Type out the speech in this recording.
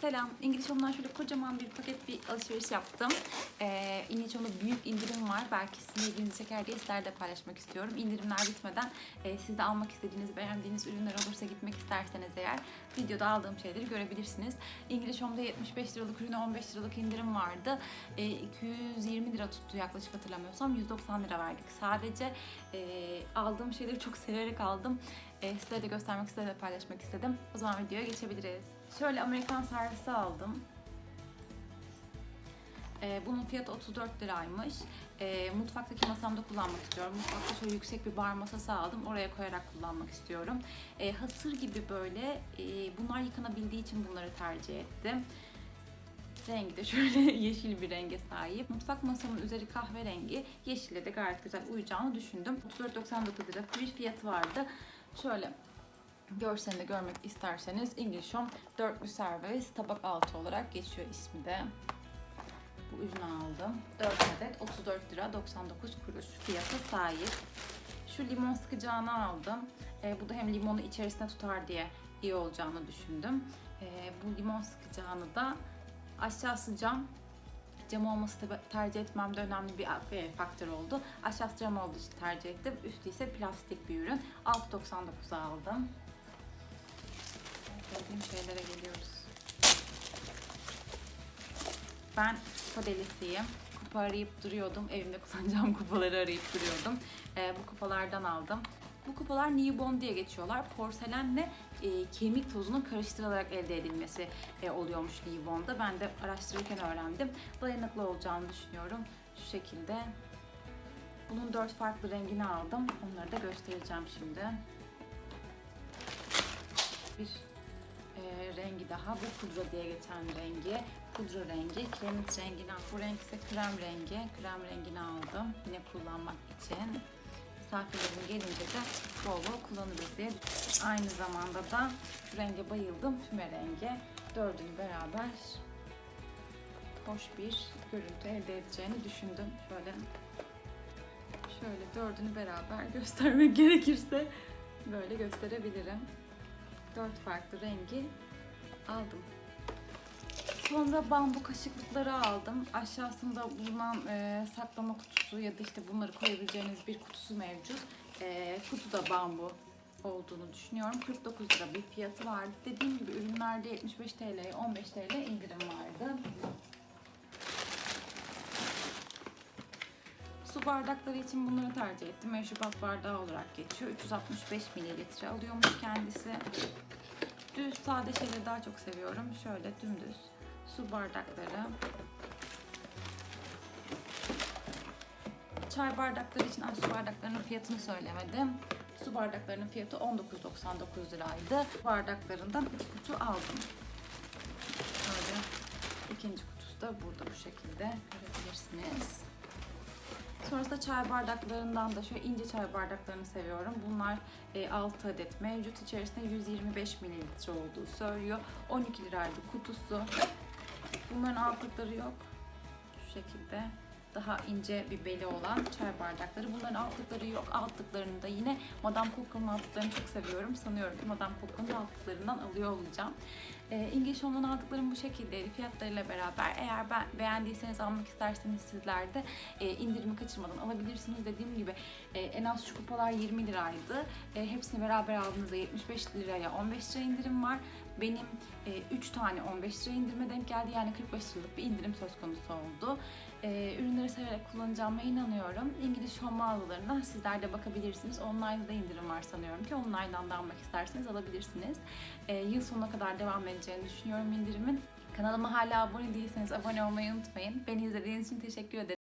Selam. İngiliz Home'dan şöyle kocaman bir paket bir alışveriş yaptım. Ee, İngiliz Home'da büyük indirim var. Belki sizin ilginizi çeker diye sizlerle paylaşmak istiyorum. İndirimler bitmeden e, siz de almak istediğiniz, beğendiğiniz ürünler olursa gitmek isterseniz eğer videoda aldığım şeyleri görebilirsiniz. İngiliz Home'da 75 liralık ürüne 15 liralık indirim vardı. E, 220 lira tuttu yaklaşık hatırlamıyorsam. 190 lira verdik. Sadece e, aldığım şeyleri çok severek aldım. E, size de göstermek, size de paylaşmak istedim. O zaman videoya geçebiliriz. Şöyle Amerikan servisi aldım. E, bunun fiyatı 34 liraymış. E, mutfaktaki masamda kullanmak istiyorum. Mutfakta şöyle yüksek bir bar masası aldım. Oraya koyarak kullanmak istiyorum. E, hasır gibi böyle. Bunlar yıkanabildiği için bunları tercih ettim. Rengi de şöyle yeşil bir renge sahip. Mutfak masamın üzeri kahverengi. Yeşille de gayet güzel uyacağını düşündüm. 34.99 lira bir fiyatı vardı. Şöyle görselini görmek isterseniz English Home dörtlü servis tabak altı olarak geçiyor ismi de. Bu ürünü aldım. 4 adet 34 lira 99 kuruş fiyata sahip. Şu limon sıkacağını aldım. E, bu da hem limonu içerisine tutar diye iyi olacağını düşündüm. E, bu limon sıkacağını da aşağısı cam. Cam olması tabii tercih etmemde önemli bir faktör oldu. Aşağısı cam olduğu için tercih ettim. Üstü ise plastik bir ürün. 6.99'a aldım. Sevdiğim şeylere geliyoruz. Ben kupa delisiyim. Kupa arayıp duruyordum. Evimde kullanacağım kupaları arayıp duruyordum. Ee, bu kupalardan aldım. Bu kupalar Newborn diye geçiyorlar. Porselenle e, kemik tozunun karıştırılarak elde edilmesi e, oluyormuş Newborn'da. Ben de araştırırken öğrendim. Dayanıklı olacağını düşünüyorum. Şu şekilde. Bunun dört farklı rengini aldım. Onları da göstereceğim şimdi. Bir e, rengi daha. Bu pudra diye geçen rengi. Pudra rengi. Kiremit rengini Bu renk ise krem rengi. Krem rengini aldım. Yine kullanmak için. Misafirlerim gelince de bol bol kullanırız diye. Aynı zamanda da şu renge bayıldım. Füme rengi. Dördünü beraber hoş bir görüntü elde edeceğini düşündüm. Şöyle şöyle dördünü beraber göstermek gerekirse böyle gösterebilirim. Dört farklı rengi aldım. Sonra bambu kaşıklıkları aldım. Aşağısında bulunan e, saklama kutusu ya da işte bunları koyabileceğiniz bir kutusu mevcut. E, kutu da bambu olduğunu düşünüyorum. 49 lira bir fiyatı vardı. Dediğim gibi ürünlerde 75 TL'ye 15 TL indirim vardı. Su bardakları için bunları tercih ettim. Meşrubat bardağı olarak geçiyor. 365 mililitre alıyormuş kendisi. Düz sade şeyleri daha çok seviyorum. Şöyle dümdüz su bardakları. Çay bardakları için su bardaklarının fiyatını söylemedim. Su bardaklarının fiyatı 19.99 liraydı. Bardaklarından iki kutu aldım. Böyle ikinci kutusu da burada bu şekilde görebilirsiniz. Sonrasında çay bardaklarından da şöyle ince çay bardaklarını seviyorum. Bunlar e, 6 adet mevcut. İçerisinde 125 mililitre olduğu söylüyor. 12 liraydı kutusu. Bunların altlıkları yok. Şu şekilde daha ince bir beli olan çay bardakları. Bunların altlıkları yok. Altlıklarını da yine Madame Coco'nun altlıklarını çok seviyorum. Sanıyorum ki Madame Coco'nun altlıklarından alıyor olacağım. E, İngiliz Home'dan aldıklarım bu şekildeydi fiyatlarıyla beraber. Eğer ben beğendiyseniz almak isterseniz sizler de e, indirimi kaçırmadan alabilirsiniz. Dediğim gibi e, en az şu kupalar 20 liraydı. E, hepsini beraber aldığınızda 75 liraya 15 lira indirim var. Benim 3 tane 15 lira indirime denk geldi. Yani 45 liralık bir indirim söz konusu oldu. E, severek kullanacağıma inanıyorum. İngiliz Home mağazalarına sizler de bakabilirsiniz. Online'da indirim var sanıyorum ki online'dan da almak isterseniz alabilirsiniz. E, yıl sonuna kadar devam edeceğini düşünüyorum indirimin. Kanalıma hala abone değilseniz abone olmayı unutmayın. Beni izlediğiniz için teşekkür ederim.